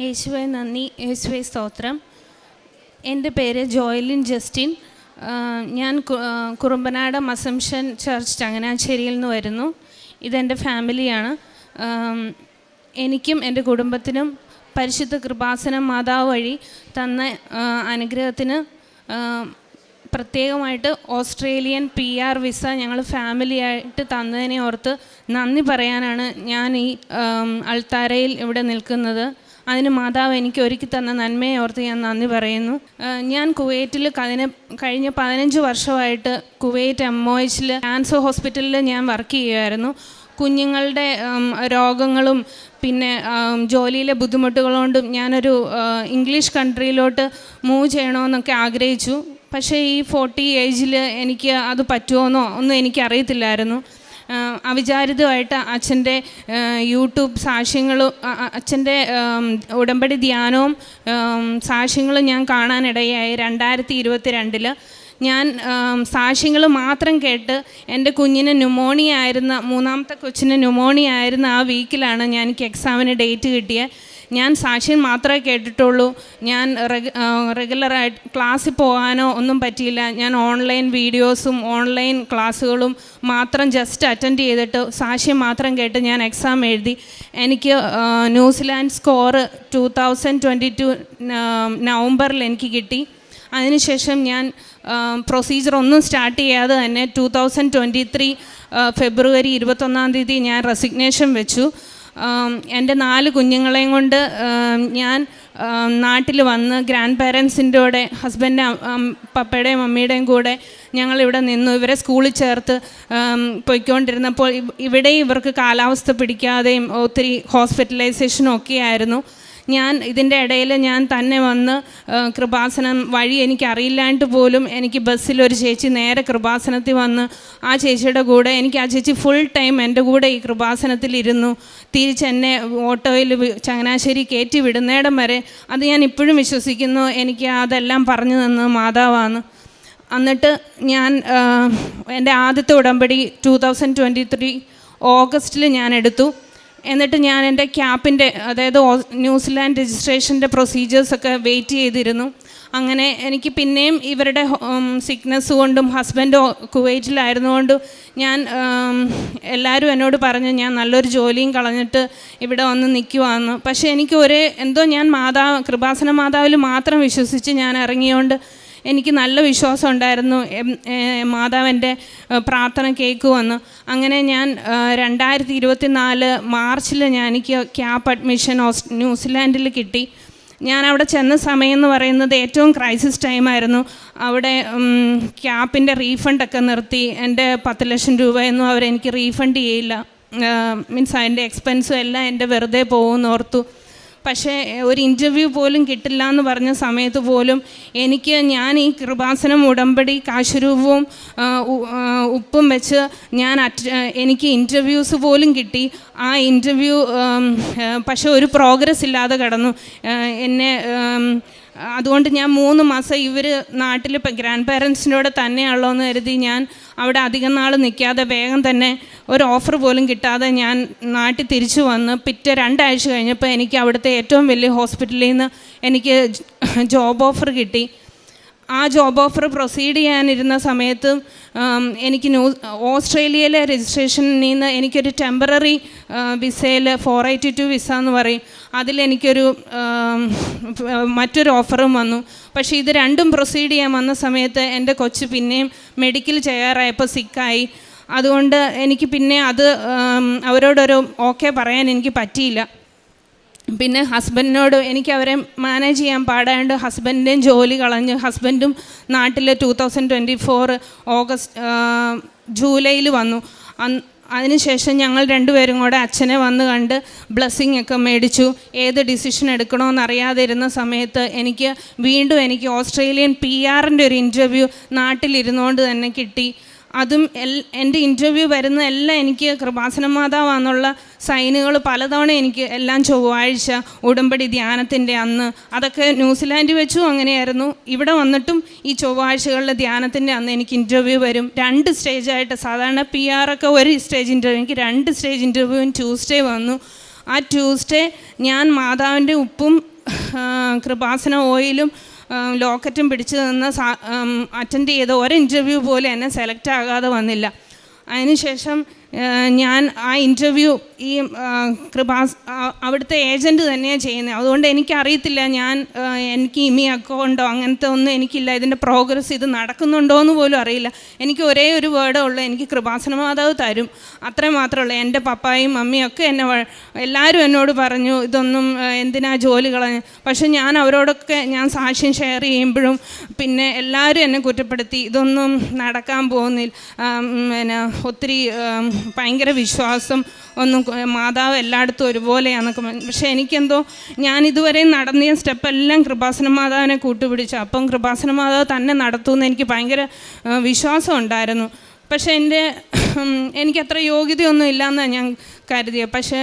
യേശുവെ നന്ദി. യേശുവെ സ്തോത്രം. എന്റെ പേര് ജോയലിൻ ജസ്റ്റിൻ. ഞാൻ കുറുമ്പനാട് അസംഷൻ ചർച്ച് ചങ്ങനാശ്ശേരിയിൽ നിന്ന് വരുന്നു. ഇതെന്റെ ഫാമിലിയാണ്. എനിക്കും എന്റെ കുടുംബത്തിനും പരിശുദ്ധ കൃപാസനം മാതാവ് വഴി തന്ന അനുഗ്രഹത്തിന് പ്രത്യേകമായിട്ട് ഓസ്ട്രേലിയൻ പി ആർ വിസ ഞങ്ങൾ ഫാമിലിയായിട്ട് തന്നതിനെ ഓർത്ത് നന്ദി പറയാനാണ് ഞാൻ ഈ അൾത്താരയിൽ ഇവിടെ നിൽക്കുന്നത്. അതിന് മാതാവ് എനിക്ക് ഒരുക്കി തന്ന നന്മയെ ഓർത്ത് ഞാൻ നന്ദി പറയുന്നു. ഞാൻ കുവൈറ്റിൽ കഴിഞ്ഞ കഴിഞ്ഞ പതിനഞ്ച് വർഷമായിട്ട് കുവൈറ്റ് എം ഒ എച്ചിൽ ക്യാൻസർ ഹോസ്പിറ്റലിൽ ഞാൻ വർക്ക് ചെയ്യുമായിരുന്നു കുഞ്ഞുങ്ങളുടെ രോഗങ്ങളും പിന്നെ ജോലിയിലെ ബുദ്ധിമുട്ടുകളുകൊണ്ടും ഞാനൊരു ഇംഗ്ലീഷ് കൺട്രിയിലോട്ട് മൂവ് ചെയ്യണമെന്നൊക്കെ ആഗ്രഹിച്ചു. പക്ഷേ ഈ ഫോർട്ടി ഏജിൽ എനിക്ക് അത് പറ്റുമോയെന്നോ ഒന്നും എനിക്കറിയത്തില്ലായിരുന്നു. അവിചാരിതമായിട്ട് അച്ഛന്റെ യൂട്യൂബ് സാക്ഷ്യങ്ങളും അച്ഛന്റെ ഉടമ്പടി ധ്യാനവും സാക്ഷ്യങ്ങളും ഞാൻ കാണാനിടയായി. രണ്ടായിരത്തി ഇരുപത്തി രണ്ടിൽ ഞാൻ സാക്ഷ്യങ്ങൾ മാത്രം കേട്ട് എന്റെ കുഞ്ഞിന് ന്യൂമോണിയ ആയിരുന്ന മൂന്നാമത്തെ കൊച്ചിന് ന്യൂമോണിയ ആയിരുന്ന ആ വീക്കിലാണ് ഞാൻ എനിക്ക് എക്സാമിന് ഡേറ്റ് കിട്ടിയത് ഞാൻ സാക്ഷ്യം മാത്രമേ കേട്ടിട്ടുള്ളൂ. ഞാൻ റെഗ റെഗുലറായിട്ട് ക്ലാസ്സിൽ പോകാനോ ഒന്നും പറ്റിയില്ല. ഞാൻ ഓൺലൈൻ വീഡിയോസും ഓൺലൈൻ ക്ലാസ്സുകളും മാത്രം ജസ്റ്റ് അറ്റൻഡ് ചെയ്തിട്ട് സാക്ഷ്യം മാത്രം കേട്ട് ഞാൻ എക്സാം എഴുതി. എനിക്ക് New Zealand score two thousand twenty two നവംബറിൽ എനിക്ക് കിട്ടി. അതിനുശേഷം ഞാൻ പ്രൊസീജിയർ ഒന്നും സ്റ്റാർട്ട് ചെയ്യാതെ തന്നെ two thousand twenty three February ഇരുപത്തൊന്നാം തീയതി ഞാൻ റെസിഗ്നേഷൻ വെച്ചു. എന്റെ നാല് കുഞ്ഞുങ്ങളെയും കൊണ്ട് ഞാൻ നാട്ടിൽ വന്ന് ഗ്രാൻഡ് പാരൻസിന്റെ കൂടെ ഹസ്ബൻഡ് പപ്പയുടെയും മമ്മിയുടെയും കൂടെ ഞങ്ങളിവിടെ നിന്നു. ഇവരെ സ്കൂളിൽ ചേർത്ത് പോയിക്കൊണ്ടിരുന്നപ്പോൾ ഇവിടെ ഇവർക്ക് കാലാവസ്ഥ പിടിക്കാതെയും ഒത്തിരി ഹോസ്പിറ്റലൈസേഷനും ഒക്കെ ആയിരുന്നു ഞാൻ ഇതിന്റെ ഇടയിൽ ഞാൻ തന്നെ വന്ന് കൃപാസനം വഴി എനിക്ക് അറിയില്ലാണ്ട് പോലും എനിക്ക് ബസ്സിലൊരു ചേച്ചി നേരെ കൃപാസനത്തിൽ വന്ന് ആ ചേച്ചിയുടെ കൂടെ എനിക്ക് ആ ചേച്ചി ഫുൾ ടൈം എന്റെ കൂടെ ഈ കൃപാസനത്തിൽ ഇരുന്നു. തിരിച്ച് എന്നെ ഓട്ടോയിൽ ചങ്ങനാശ്ശേരി കയറ്റി വിടുന്നേടം വരെ അത് ഞാൻ ഇപ്പോഴും വിശ്വസിക്കുന്നു. എനിക്ക് അതെല്ലാം പറഞ്ഞു തന്നത് മാതാവാണ്. എന്നിട്ട് ഞാൻ എന്റെ ആദ്യത്തെ ഉടമ്പടി ടു തൗസൻഡ് ട്വന്റി ത്രീ ഓഗസ്റ്റിൽ ഞാൻ എടുത്തു. എന്നിട്ട് ഞാൻ എന്റെ ക്യാപ്പിന്റെ അതായത് ന്യൂസിലാൻഡ് രജിസ്ട്രേഷന്റെ പ്രൊസീജിയേഴ്സൊക്കെ വെയിറ്റ് ചെയ്തിരുന്നു. അങ്ങനെ എനിക്ക് പിന്നെയും ഇവരുടെ സിക്നസ് കൊണ്ടും ഹസ്ബൻഡ് കുവൈറ്റിലായിരുന്നുകൊണ്ടും ഞാൻ എല്ലാവരും എന്നോട് പറഞ്ഞു ഞാൻ നല്ലൊരു ജോലിയും കളഞ്ഞിട്ട് ഇവിടെ വന്ന് നിൽക്കുവാന്ന് പക്ഷേ എനിക്ക് ഒരേ എന്തോ ഞാൻ മാതാവ് കൃപാസന മാതാവിൽ മാത്രം വിശ്വസിച്ച് ഞാൻ ഇറങ്ങിയോണ്ട് എനിക്ക് നല്ല വിശ്വാസം ഉണ്ടായിരുന്നു. മാതാവിന്റെ പ്രാർത്ഥന കേൾക്കുമെന്ന് അങ്ങനെ ഞാൻ രണ്ടായിരത്തി ഇരുപത്തി നാല് മാർച്ചിൽ ഞാൻ എനിക്ക് ക്യാപ് അഡ്മിഷൻ ഓസ് ന്യൂസിലാൻഡിൽ കിട്ടി. ഞാൻ അവിടെ ചെന്ന സമയം എന്ന് പറയുന്നത് ഏറ്റവും ക്രൈസിസ് ടൈമായിരുന്നു അവിടെ ക്യാപ്പിന്റെ റീഫണ്ടൊക്കെ നിർത്തി. എന്റെ പത്ത് ലക്ഷം രൂപയൊന്നും അവരെനിക്ക് റീഫണ്ട് ചെയ്യില്ല. മീൻസ് അതിന്റെ എക്സ്പെൻസും എല്ലാം എന്റെ വെറുതെ പോകുമെന്ന് ഓർത്തു. പക്ഷേ ഒരു ഇന്റർവ്യൂ പോലും കിട്ടില്ല എന്ന് പറഞ്ഞ സമയത്ത് പോലും എനിക്ക് ഞാൻ ഈ കൃപാസനം ഉടമ്പടി കാശുരൂപവും ഉപ്പും വെച്ച് ഞാൻ എനിക്ക് ഇന്റർവ്യൂസ് പോലും കിട്ടി. ആ ഇന്റർവ്യൂ പക്ഷേ ഒരു പ്രോഗ്രസ് ഇല്ലാതെ കടന്നു. എന്നെ അതുകൊണ്ട് ഞാൻ മൂന്ന് മാസം ഇവർ നാട്ടിൽ ഇപ്പം ഗ്രാൻഡ് പാരൻസിന്റെ കൂടെ തന്നെയാണല്ലോ എന്ന് കരുതി ഞാൻ അവിടെ അധികം നാൾ നിൽക്കാതെ വേഗം തന്നെ ഒരു ഓഫർ പോലും കിട്ടാതെ ഞാൻ നാട്ടിൽ തിരിച്ചു വന്ന് പിറ്റേ രണ്ടാഴ്ച കഴിഞ്ഞപ്പോൾ എനിക്ക് അവിടുത്തെ ഏറ്റവും വലിയ ഹോസ്പിറ്റലിൽ നിന്ന് എനിക്ക് ജോബ് ഓഫർ കിട്ടി. ആ ജോബ് ഓഫർ പ്രൊസീഡ് ചെയ്യാനിരുന്ന സമയത്ത് എനിക്ക് ന്യൂ ഓസ്ട്രേലിയയിലെ രജിസ്ട്രേഷനിൽ നിന്ന് എനിക്കൊരു ടെമ്പററി വിസയിൽ ഫോർ എയ്റ്റി ടു വിസ എന്ന് പറയും. അതിലെനിക്കൊരു മറ്റൊരു ഓഫറും വന്നു. പക്ഷേ ഇത് രണ്ടും പ്രൊസീഡ് ചെയ്യാൻ വന്ന സമയത്ത് എന്റെ കൊച്ച് പിന്നെയും മെഡിക്കൽ ചെയ്യാറായപ്പോൾ സിക്കായി അതുകൊണ്ട് എനിക്ക് പിന്നെ അത് അവരോടൊരു ഓക്കെ പറയാൻ എനിക്ക് പറ്റിയില്ല. പിന്നെ ഹസ്ബൻഡിനോട് എനിക്ക് അവരെ മാനേജ് ചെയ്യാൻ പാടാണ്ട് ഹസ്ബൻഡിന്റെയും ജോലി കളഞ്ഞ് ഹസ്ബൻഡും നാട്ടിൽ two thousand twenty four August ജൂലൈയിൽ വന്നു. അതിനുശേഷം ഞങ്ങൾ രണ്ടുപേരും കൂടെ അച്ഛനെ വന്ന് കണ്ട് ബ്ലെസ്സിങ് ഒക്കെ മേടിച്ചു. ഏത് ഡിസിഷൻ എടുക്കണമെന്ന് അറിയാതെ ഇരുന്ന സമയത്ത് എനിക്ക് വീണ്ടും എനിക്ക് ഓസ്ട്രേലിയൻ പി ആറിന്റെ ഒരു ഇന്റർവ്യൂ നാട്ടിലിരുന്നുകൊണ്ട് തന്നെ കിട്ടി. അതും എൽ എന്റെ ഇന്റർവ്യൂ വരുന്ന എല്ലാം എനിക്ക് കൃപാസന മാതാവാന്നുള്ള സൈനുകൾ പലതവണ എനിക്ക് എല്ലാം ചൊവ്വാഴ്ച ഉടമ്പടി ധ്യാനത്തിന്റെ അന്ന് അതൊക്കെ ന്യൂസിലാൻഡ് വെച്ചും അങ്ങനെയായിരുന്നു. ഇവിടെ വന്നിട്ടും ഈ ചൊവ്വാഴ്ചകളിലെ ധ്യാനത്തിന്റെ അന്ന് എനിക്ക് ഇന്റർവ്യൂ വരും. രണ്ട് സ്റ്റേജായിട്ട് സാധാരണ പി ഒക്കെ ഒരു സ്റ്റേജ് ഇന്റർവ്യൂ എനിക്ക് രണ്ട് സ്റ്റേജ് ഇന്റർവ്യൂവും ട്യൂസ്ഡേ വന്നു. ആ ട്യൂസ്ഡേ ഞാൻ മാതാവിന്റെ ഉപ്പും കൃപാസന ഓയിലും ലോക്കറ്റും പിടിച്ച് നിന്ന് അറ്റൻഡ് ചെയ്ത ഒരു ഇന്റർവ്യൂ പോലും എന്നെ സെലക്ട് ആകാതെ വന്നില്ല. അതിനുശേഷം ഞാൻ ആ ഇന്റർവ്യൂ ഈ കൃപാസ് അവിടുത്തെ ഏജന്റ് തന്നെയാണ് ചെയ്യുന്നത് അതുകൊണ്ട് എനിക്കറിയത്തില്ല ഞാൻ എനിക്ക് ഇമി അക്കൗണ്ടോ അങ്ങനത്തെ ഒന്നും എനിക്കില്ല. ഇതിന്റെ പ്രോഗ്രസ് ഇത് നടക്കുന്നുണ്ടോ എന്ന് പോലും അറിയില്ല. എനിക്ക് ഒരേ ഒരു വേർഡേ ഉള്ളൂ എനിക്ക് കൃപാസന മാതാവ് തരും. അത്രേ മാത്രമേ ഉള്ളൂ. എന്റെ പപ്പായും മമ്മിയും ഒക്കെ എന്നെ എല്ലാവരും എന്നോട് പറഞ്ഞു ഇതൊന്നും എന്തിനാ ജോലി കളഞ്ഞ്? പക്ഷെ ഞാൻ അവരോടൊക്കെ ഞാൻ സാക്ഷ്യം ഷെയർ ചെയ്യുമ്പോഴും പിന്നെ എല്ലാവരും എന്നെ കുറ്റപ്പെടുത്തി ഇതൊന്നും നടക്കാൻ പോകുന്നില്ല. പിന്നെ ഒത്തിരി ഭയങ്കര വിശ്വാസം. ഒന്നും മാതാവ് എല്ലായിടത്തും ഒരുപോലെയാണെന്നൊക്കെ. പക്ഷേ എനിക്കെന്തോ ഞാൻ ഇതുവരെ നടന്നിയ സ്റ്റെപ്പെല്ലാം കൃപാസന മാതാവിനെ കൂട്ടുപിടിച്ചു. അപ്പം കൃപാസന മാതാവ് തന്നെ നടത്തുമെന്ന് എനിക്ക് ഭയങ്കര വിശ്വാസം ഉണ്ടായിരുന്നു. പക്ഷേ എന്റെ എനിക്കത്ര യോഗ്യതയൊന്നും ഇല്ലയെന്നാണ് ഞാൻ കരുതിയത്. പക്ഷേ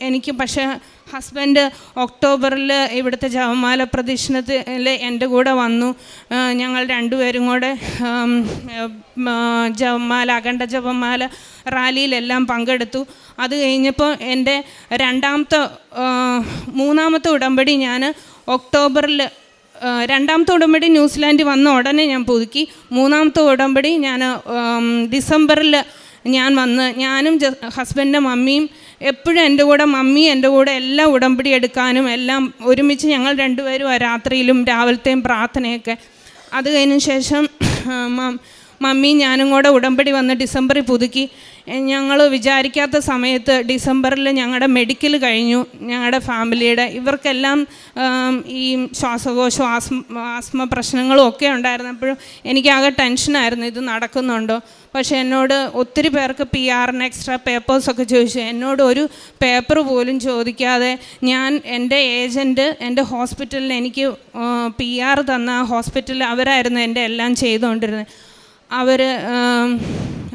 എനിക്ക് പക്ഷേ ഹസ്ബൻഡ് ഒക്ടോബറിൽ ഇവിടുത്തെ ജപമാല പ്രദക്ഷിണത്തിൽ എന്റെ കൂടെ വന്നു. ഞങ്ങൾ രണ്ടുപേരും കൂടെ ജവമാല അഖണ്ഡ ജപമാല റാലിയിലെല്ലാം പങ്കെടുത്തു. അത് കഴിഞ്ഞപ്പോൾ എന്റെ രണ്ടാമത്തെ മൂന്നാമത്തെ ഉടമ്പടി ഞാൻ ഒക്ടോബറിൽ രണ്ടാമത്തെ ഉടമ്പടി ന്യൂസിലാൻഡ് വന്ന ഉടനെ ഞാൻ പുതുക്കി. മൂന്നാമത്തെ ഉടമ്പടി ഞാൻ ഡിസംബറിൽ ഞാൻ വന്ന് ഞാനും ഹസ്ബൻഡിന്റെ മമ്മിയും എപ്പോഴും എന്റെ കൂടെ മമ്മി എന്റെ കൂടെ എല്ലാം ഉടമ്പടി എടുക്കാനും എല്ലാം ഒരുമിച്ച് ഞങ്ങൾ രണ്ടുപേരും രാത്രിയിലും രാവിലത്തെയും പ്രാർത്ഥനയൊക്കെ അത് കഴിഞ്ഞ ശേഷം മമ്മിയും ഞാനും കൂടെ ഉടമ്പടി വന്ന് ഡിസംബറിൽ പുതുക്കി. ഞങ്ങൾ വിചാരിക്കാത്ത സമയത്ത് ഡിസംബറിൽ ഞങ്ങളുടെ മെഡിക്കൽ കഴിഞ്ഞു. ഞങ്ങളുടെ ഫാമിലിയുടെ ഇവർക്കെല്ലാം ഈ ശ്വാസകോശം ആസ്മ ആസ്മ പ്രശ്നങ്ങളും ഒക്കെ ഉണ്ടായിരുന്നപ്പോഴും എനിക്കാകെ ടെൻഷനായിരുന്നു ഇത് നടക്കുന്നുണ്ടോ. പക്ഷേ എന്നോട് ഒത്തിരി പേർക്ക് പി ആറിന് എക്സ്ട്രാ പേപ്പേഴ്സൊക്കെ ചോദിച്ചു. എന്നോട് ഒരു പേപ്പർ പോലും ചോദിക്കാതെ ഞാൻ എന്റെ ഏജന്റ് എന്റെ ഹോസ്പിറ്റലിൽ എനിക്ക് പി ആർ തന്ന ഹോസ്പിറ്റലിൽ അവരായിരുന്നു എന്റെ എല്ലാം ചെയ്തുകൊണ്ടിരുന്നത്. അവർ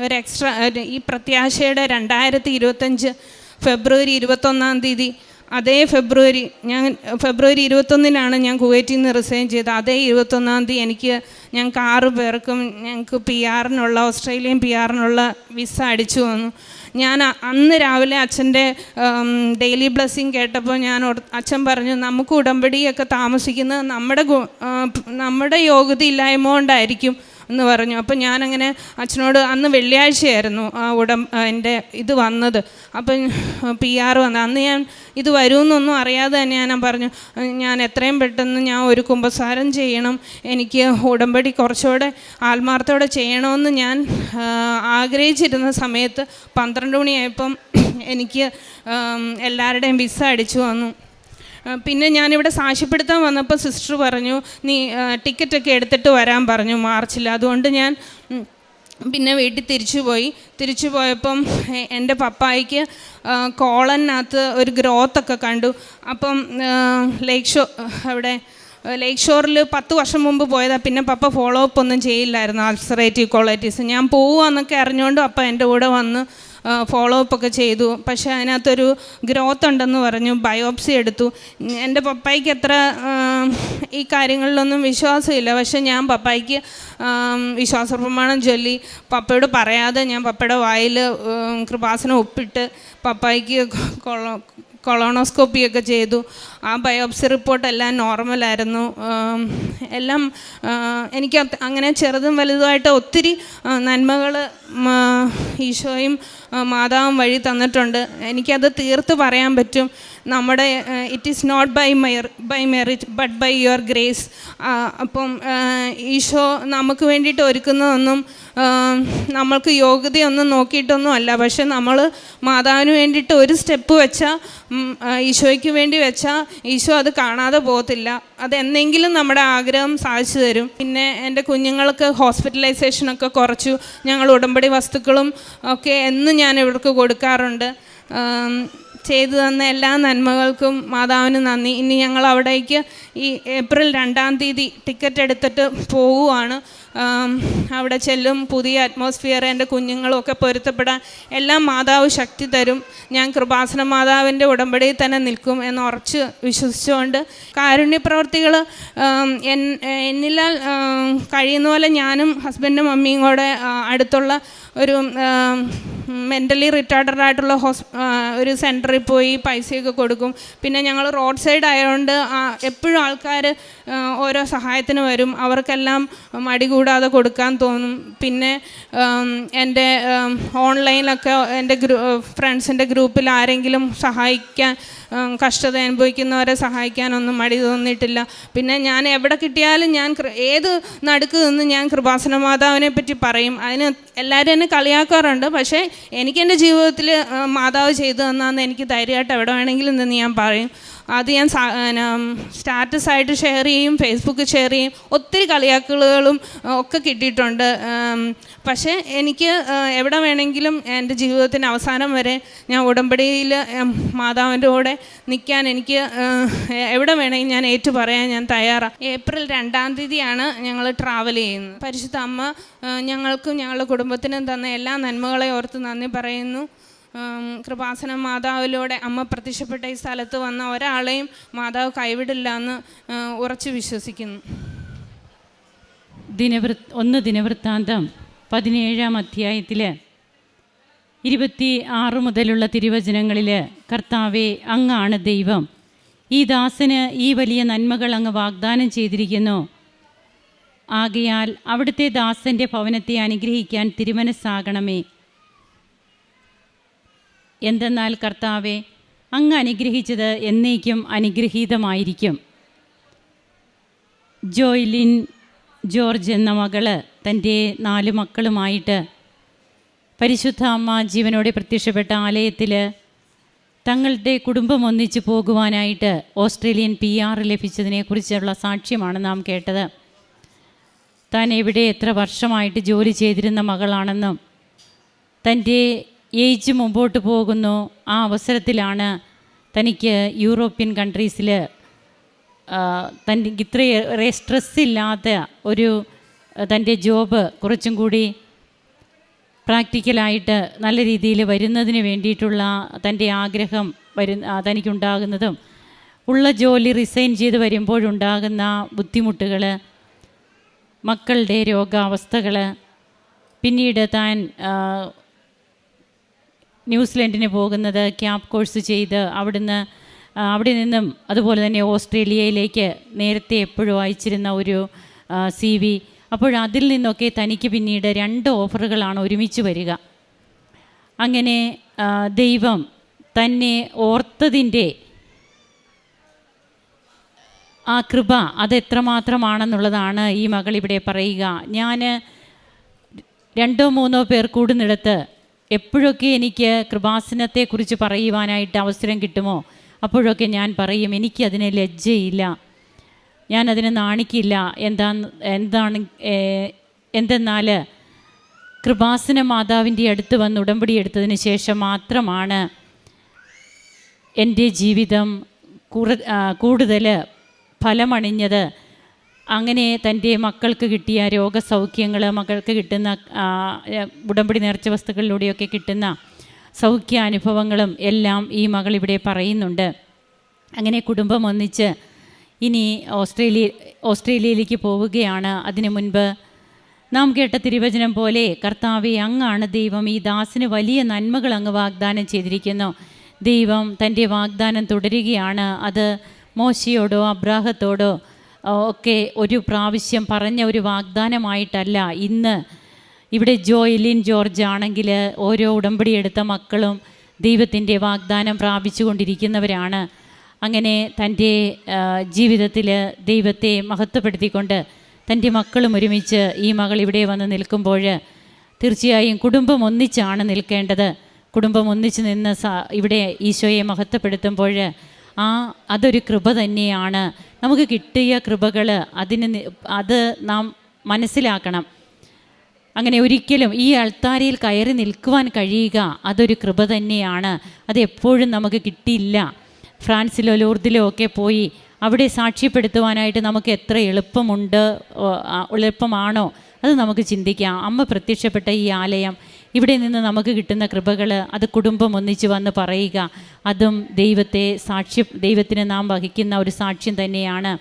ഒരു എക്സ്ട്രാ ഈ പ്രത്യാശയുടെ രണ്ടായിരത്തി ഇരുപത്തഞ്ച് ഫെബ്രുവരി ഇരുപത്തൊന്നാം തീയതി അതേ ഫെബ്രുവരി ഞാൻ ഫെബ്രുവരി ഇരുപത്തൊന്നിനാണ് ഞാൻ കുവൈറ്റിൽ നിന്ന് റിസൈൻ ചെയ്തത്. അതേ ഇരുപത്തൊന്നാം തീയതി എനിക്ക് ഞങ്ങൾക്ക് ആറ് പേർക്കും ഞങ്ങൾക്ക് പി ആറിനുള്ള ഓസ്ട്രേലിയൻ പി ആറിനുള്ള വിസ അടിച്ചു വന്നു. ഞാൻ അന്ന് രാവിലെ അച്ഛന്റെ ഡെയിലി ബ്ലെസ്സിങ് കേട്ടപ്പോൾ ഞാൻ അച്ഛൻ പറഞ്ഞു നമുക്ക് ഉടമ്പടിയൊക്കെ താമസിക്കുന്നത് നമ്മുടെ നമ്മുടെ യോഗ്യത ഇല്ലായ്മ കൊണ്ടായിരിക്കും. എന്ന് പറഞ്ഞു. അപ്പം ഞാനങ്ങനെ അച്ഛനോട് അന്ന് വെള്ളിയാഴ്ചയായിരുന്നു ആ ഉടം എന്റെ ഇത് വന്നത്. അപ്പം പി ആർ വന്നത് അന്ന് ഞാൻ ഇത് വരുമെന്നൊന്നും അറിയാതെ തന്നെ ഞാൻ പറഞ്ഞു ഞാൻ എത്രയും പെട്ടെന്ന് ഞാൻ ഒരു കുമ്പസാരം ചെയ്യണം. എനിക്ക് ഉടമ്പടി കുറച്ചുകൂടെ ആത്മാർത്ഥത്തോടെ ചെയ്യണമെന്ന് ഞാൻ ആഗ്രഹിച്ചിരുന്ന സമയത്ത് പന്ത്രണ്ട് മണിയായപ്പം എനിക്ക് എല്ലാവരുടെയും വിസ അടിച്ചു വന്നു. പിന്നെ ഞാനിവിടെ സാക്ഷ്യപ്പെടുത്താൻ വന്നപ്പോൾ സിസ്റ്റർ പറഞ്ഞു നീ ടിക്കറ്റൊക്കെ എടുത്തിട്ട് വരാൻ പറഞ്ഞു മാർച്ചിൽ അതുകൊണ്ട് ഞാൻ പിന്നെ വീട്ടിൽ തിരിച്ചു പോയി. തിരിച്ചു പോയപ്പം എന്റെ പപ്പായിക്ക് കോളനകത്ത് ഒരു ഗ്രോത്ത് ഒക്കെ കണ്ടു. അപ്പം ലേക്ക് ഷോ അവിടെ ലേക്ക് ഷോറിൽ പത്ത് വർഷം മുമ്പ് പോയതാണ് പിന്നെ പപ്പ ഫോളോ അപ്പ് ഒന്നും ചെയ്യില്ലായിരുന്നു അൾസറേറ്റീവ് ക്വാളിറ്റീസ് ഞാൻ പോവുക എന്നൊക്കെ അറിഞ്ഞുകൊണ്ട് അപ്പ എന്റെ കൂടെ വന്ന് ഫോളോ അപ്പ് ഒക്കെ ചെയ്തു. പക്ഷേ അതിനകത്തൊരു ഗ്രോത്ത് ഉണ്ടെന്ന് പറഞ്ഞു. ബയോപ്സി എടുത്തു. എന്റെ പപ്പായ്ക്ക് എത്ര ഈ കാര്യങ്ങളിലൊന്നും വിശ്വാസമില്ല. പക്ഷേ ഞാൻ പപ്പായ്ക്ക് വിശ്വാസ പ്രമാണം ചൊല്ലി. പപ്പയോട് പറയാതെ ഞാൻ പപ്പയുടെ വായിൽ കൃപാസനം ഒപ്പിട്ട് പപ്പായ്ക്ക് കൊള കൊളോണോസ്കോപ്പി ഒക്കെ ചെയ്തു. ആ ബയോപ്സി റിപ്പോർട്ട് എല്ലാം നോർമലായിരുന്നു എല്ലാം എനിക്ക് അങ്ങനെ ചെറുതും വലുതുമായിട്ട് ഒത്തിരി നന്മകൾ ഈശോയും മാതാവും വഴി തന്നിട്ടുണ്ട്. എനിക്കത് തീർത്ത് പറയാൻ പറ്റും. നമ്മുടെ it is not by my by merit but by your grace അപ്പം ഈശോ നമുക്ക് വേണ്ടിയിട്ട് ഒരുക്കുന്നതൊന്നും നമ്മൾക്ക് യോഗ്യതയൊന്നും നോക്കിയിട്ടൊന്നും അല്ല. പക്ഷെ നമ്മൾ മാതാവിന് വേണ്ടിയിട്ട് ഒരു സ്റ്റെപ്പ് വെച്ചാൽ ഈശോയ്ക്ക് വേണ്ടി വെച്ചാൽ ഈശോ അത് കാണാതെ പോകത്തില്ല. അതെന്നെങ്കിലും നമ്മുടെ ആഗ്രഹം സാധിച്ചു തരും. പിന്നെ എന്റെ കുഞ്ഞുങ്ങൾക്ക് ഹോസ്പിറ്റലൈസേഷനൊക്കെ കുറച്ചു. ഞങ്ങൾ ഉടമ്പടി വസ്തുക്കളും ഒക്കെ എന്നും ഞാൻ ഇവർക്ക് കൊടുക്കാറുണ്ട്. ചെയ്തു തന്ന എല്ലാ നന്മകൾക്കും മാതാവിന് നന്ദി. ഇനി ഞങ്ങൾ അവിടേക്ക് ഈ ഏപ്രിൽ രണ്ടാം തീയതി ടിക്കറ്റ് എടുത്തിട്ട് പോവുകയാണ്. അവിടെ ചെല്ലും പുതിയ അറ്റ്മോസ്ഫിയർ എന്റെ കുഞ്ഞുങ്ങളുമൊക്കെ പൊരുത്തപ്പെടാൻ എല്ലാം മാതാവ് ശക്തി തരും. ഞാൻ കൃപാസന മാതാവിന്റെ ഉടമ്പടിയിൽ തന്നെ നിൽക്കും എന്ന് ഉറച്ച് വിശ്വസിച്ചുകൊണ്ട് കാരുണ്യപ്രവർത്തികൾ എന്നിലാൽ കഴിയുന്ന പോലെ ഞാനും ഹസ്ബൻഡും മമ്മിയും കൂടെ അടുത്തുള്ള ഒരു മെന്റലി റിട്ടയർഡ് ആയിട്ടുള്ള ഹോസ് ഒരു സെന്ററിൽ പോയി പൈസയൊക്കെ കൊടുക്കും. പിന്നെ ഞങ്ങൾ റോഡ് സൈഡ് ആയതുകൊണ്ട് എപ്പോഴും ആൾക്കാർ ഓരോ സഹായത്തിന് വരും. അവർക്കെല്ലാം മടി കൂടാതെ കൊടുക്കാൻ തോന്നും. പിന്നെ എന്റെ ഓൺലൈനിലൊക്കെ എന്റെ ഗ്രൂ ഫ്രണ്ട്സിന്റെ ഗ്രൂപ്പിൽ ആരെങ്കിലും സഹായിക്കാൻ കഷ്ടത അനുഭവിക്കുന്നവരെ സഹായിക്കാനൊന്നും മടി തോന്നിയിട്ടില്ല. പിന്നെ ഞാൻ എവിടെ കിട്ടിയാലും ഞാൻ ഏത് നടുക്ക് നിന്ന് ഞാൻ കൃപാസന മാതാവിനെ പറ്റി പറയും. അതിന് എല്ലാവരും എന്നെ കളിയാക്കാറുണ്ട്. പക്ഷേ എനിക്ക് എന്റെ ജീവിതത്തിൽ മാതാവ് ചെയ്തു തന്നാന്ന് എനിക്ക് ധൈര്യമായിട്ട് എവിടെ വേണമെങ്കിലും നിന്ന് ഞാൻ പറയും. അത് ഞാൻ സ്റ്റാറ്റസ് ആയിട്ട് ഷെയർ ചെയ്യും ഫേസ്ബുക്ക് ഷെയർ ചെയ്യും. ഒത്തിരി കളിയാക്കലുകളും ഒക്കെ കിട്ടിയിട്ടുണ്ട്. പക്ഷേ എനിക്ക് എവിടെ വേണമെങ്കിലും എന്റെ ജീവിതത്തിന്റെ അവസാനം വരെ ഞാൻ ഉടമ്പടിയിൽ മാതാവിന്റെ കൂടെ നിൽക്കാൻ എനിക്ക് എവിടെ വേണമെങ്കിലും ഞാൻ ഏറ്റു പറയാൻ ഞാൻ തയ്യാറാണ് ഏപ്രിൽ രണ്ടാം തീയതിയാണ് ഞങ്ങൾ ട്രാവൽ ചെയ്യുന്നത്. പരിശുദ്ധ അമ്മ ഞങ്ങൾക്കും ഞങ്ങളുടെ കുടുംബത്തിനും തന്ന എല്ലാ നന്മകളെ ഓർത്ത് നന്ദി പറയുന്നു. കൃപാസന മാതാവിലൂടെ അമ്മ പ്രത്യക്ഷപ്പെട്ട ഈ സ്ഥലത്ത് വന്ന ഒരാളെയും മാതാവ് കൈവിടില്ല എന്ന് ഉറച്ചു വിശ്വസിക്കുന്നു. ദിനവൃ ഒന്ന് ദിനവൃത്താന്തം പതിനേഴാം അധ്യായത്തിൽ ഇരുപത്തി ആറ് മുതലുള്ള തിരുവചനങ്ങളിൽ കർത്താവെ അങ്ങാണ് ദൈവം. ഈ ദാസന് ഈ വലിയ നന്മകൾ അങ്ങ് വാഗ്ദാനം ചെയ്തിരിക്കുന്നു. ആകയാൽ അവിടുത്തെ ദാസന്റെ ഭവനത്തെ അനുഗ്രഹിക്കാൻ തിരുമനസ്സാകണമേ. എന്തെന്നാൽ കർത്താവെ അങ്ങ് അനുഗ്രഹിച്ചത് എന്നേക്കും അനുഗ്രഹീതമായിരിക്കും. ജോയ്ലിൻ ജോർജ് എന്ന മകൾ തന്റെ നാല് മക്കളുമായിട്ട് പരിശുദ്ധ അമ്മ ജീവനോടെ പ്രത്യക്ഷപ്പെട്ട ആലയത്തിൽ തങ്ങളുടെ കുടുംബം ഒന്നിച്ചു പോകുവാനായിട്ട് ഓസ്ട്രേലിയൻ പി ആർ ലഭിച്ചതിനെക്കുറിച്ചുള്ള സാക്ഷ്യമാണ് നാം കേട്ടത്. താൻ എവിടെ എത്ര വർഷമായിട്ട് ജോലി ചെയ്തിരുന്ന മകളാണെന്നും തന്റെ ഏജ് മുമ്പോട്ട് പോകുന്നു. ആ അവസരത്തിലാണ് തനിക്ക് യൂറോപ്യൻ കൺട്രീസിൽ തന്റെ ഇത്രയേറെ സ്ട്രെസ്സില്ലാത്ത ഒരു ആ, തന്റെ ജോബ് കുറച്ചും കൂടി പ്രാക്ടിക്കലായിട്ട് നല്ല രീതിയിൽ വരുന്നതിന് വേണ്ടിയിട്ടുള്ള തന്റെ ആഗ്രഹം വരു തനിക്കുണ്ടാകുന്നതും ഉള്ള ജോലി റിസൈൻ ചെയ്ത് വരുമ്പോഴുണ്ടാകുന്ന ബുദ്ധിമുട്ടുകൾ മക്കളുടെ രോഗാവസ്ഥകൾ പിന്നീട് താൻ ന്യൂസിലൻഡിന് പോകുന്നത് ക്യാമ്പ് കോഴ്സ് ചെയ്ത് അവിടുന്ന് അവിടെ നിന്നും അതുപോലെ തന്നെ ഓസ്ട്രേലിയയിലേക്ക് നേരത്തെ എപ്പോഴും അയച്ചിരുന്ന ഒരു സി വി. അപ്പോൾ അതിൽ നിന്നൊക്കെ തനിക്ക് പിന്നീട് രണ്ട് ഓഫറുകളാണ് ഒരുമിച്ച് വരിക. അങ്ങനെ ദൈവം തന്നെ ഓർത്തതിന്റെ ആ കൃപ അതെത്രമാത്രമാണെന്നുള്ളതാണ് ഈ മകൾ ഇവിടെ പറയുക. ഞാൻ രണ്ടോ മൂന്നോ പേർ കൂടുന്നിടത്ത് എപ്പോഴൊക്കെ എനിക്ക് കൃപാസനത്തെക്കുറിച്ച് പറയുവാനായിട്ട് അവസരം കിട്ടുമോ? അപ്പോഴൊക്കെ ഞാൻ പറയും എനിക്കതിന് ലജ്ജയില്ല. ഞാനതിന് നാണിക്കില്ല. എന്താ എന്താണ് എന്തെന്നാൽ കൃപാസന മാതാവിന്റെ അടുത്ത് വന്ന് ഉടമ്പടി എടുത്തതിന് ശേഷം മാത്രമാണ് എന്റെ ജീവിതം കൂടുതൽ ഫലമണിഞ്ഞത്. അങ്ങനെ തന്റെ മക്കൾക്ക് കിട്ടിയ രോഗസൗഖ്യങ്ങൾ മക്കൾക്ക് കിട്ടുന്ന ഉടമ്പടി നേർച്ച വസ്തുക്കളിലൂടെയൊക്കെ കിട്ടുന്ന സൗഖ്യ അനുഭവങ്ങളും എല്ലാം ഈ മകൾ ഇവിടെ പറയുന്നുണ്ട്. അങ്ങനെ കുടുംബം ഒന്നിച്ച് ഇനി ഓസ്ട്രേലിയ ഓസ്ട്രേലിയയിലേക്ക് പോവുകയാണ്. അതിനു മുൻപ് നാം കേട്ട തിരുവചനം പോലെ കർത്താവെ അങ്ങാണ് ദൈവം. ഈ ദാസിന് വലിയ നന്മകൾ അങ്ങ് വാഗ്ദാനം ചെയ്തിരിക്കുന്നു. ദൈവം തന്റെ വാഗ്ദാനം തുടരുകയാണ്. അത് മോശയോടോ അബ്രാഹത്തോടോ ഒക്കെ ഒരു പ്രാവശ്യം പറഞ്ഞ ഒരു വാഗ്ദാനമായിട്ടല്ല. ഇന്ന് ഇവിടെ ജോയിലിൻ ജോർജ് ആണെങ്കിൽ ഓരോ ഉടമ്പടി എടുത്ത മക്കളും ദൈവത്തിന്റെ വാഗ്ദാനം പ്രാപിച്ചുകൊണ്ടിരിക്കുന്നവരാണ്. അങ്ങനെ തന്റെ ജീവിതത്തിൽ ദൈവത്തെ മഹത്വപ്പെടുത്തിക്കൊണ്ട് തന്റെ മക്കളും ഒരുമിച്ച് ഈ മകൾ ഇവിടെ വന്ന് നിൽക്കുമ്പോൾ തീർച്ചയായും കുടുംബം ഒന്നിച്ചാണ് നിൽക്കേണ്ടത്. കുടുംബം ഒന്നിച്ച് നിന്ന് ഇവിടെ ഈശോയെ മഹത്വപ്പെടുത്തുമ്പോൾ ആ അതൊരു കൃപ തന്നെയാണ്. നമുക്ക് കിട്ടിയ കൃപകൾ അതിന് അത് നാം മനസ്സിലാക്കണം. അങ്ങനെ ഒരിക്കലും ഈ അൾത്താരയിൽ കയറി നിൽക്കുവാൻ കഴിയുക അതൊരു കൃപ തന്നെയാണ്. അത് എപ്പോഴും നമുക്ക് കിട്ടിയില്ല. ഫ്രാൻസിലോ ലൂർദിലോ ഒക്കെ പോയി അവിടെ സാക്ഷ്യപ്പെടുത്തുവാനായിട്ട് നമുക്ക് എത്ര എളുപ്പമുണ്ട് എളുപ്പമാണോ? അത് നമുക്ക് ചിന്തിക്കാം. അമ്മ പ്രത്യക്ഷപ്പെട്ട ഈ ആലയം ഇവിടെ നിന്ന് നമുക്ക് കിട്ടുന്ന കൃപകൾ അത് കുടുംബം ഒന്നിച്ച് വന്ന് പറയുക. അതും ദൈവത്തെ സാക്ഷ്യം ദൈവത്തിന് നാം വഹിക്കുന്ന ഒരു സാക്ഷ്യം തന്നെയാണ്.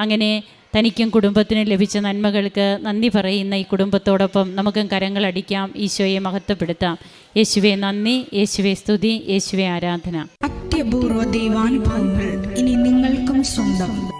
അങ്ങനെ തനിക്കും കുടുംബത്തിനും ലഭിച്ച നന്മകൾക്ക് നന്ദി പറയുന്ന ഈ കുടുംബത്തോടൊപ്പം നമുക്കും കരങ്ങളടിക്കാം ഈശോയെ മഹത്വപ്പെടുത്താം. യേശുവെ നന്ദി യേശുവെ സ്തുതി യേശുവെ ആരാധന. അത്യപൂർവ ദൈവാനുഭവങ്ങൾ ഇനി നിങ്ങൾക്കും സ്വന്തം.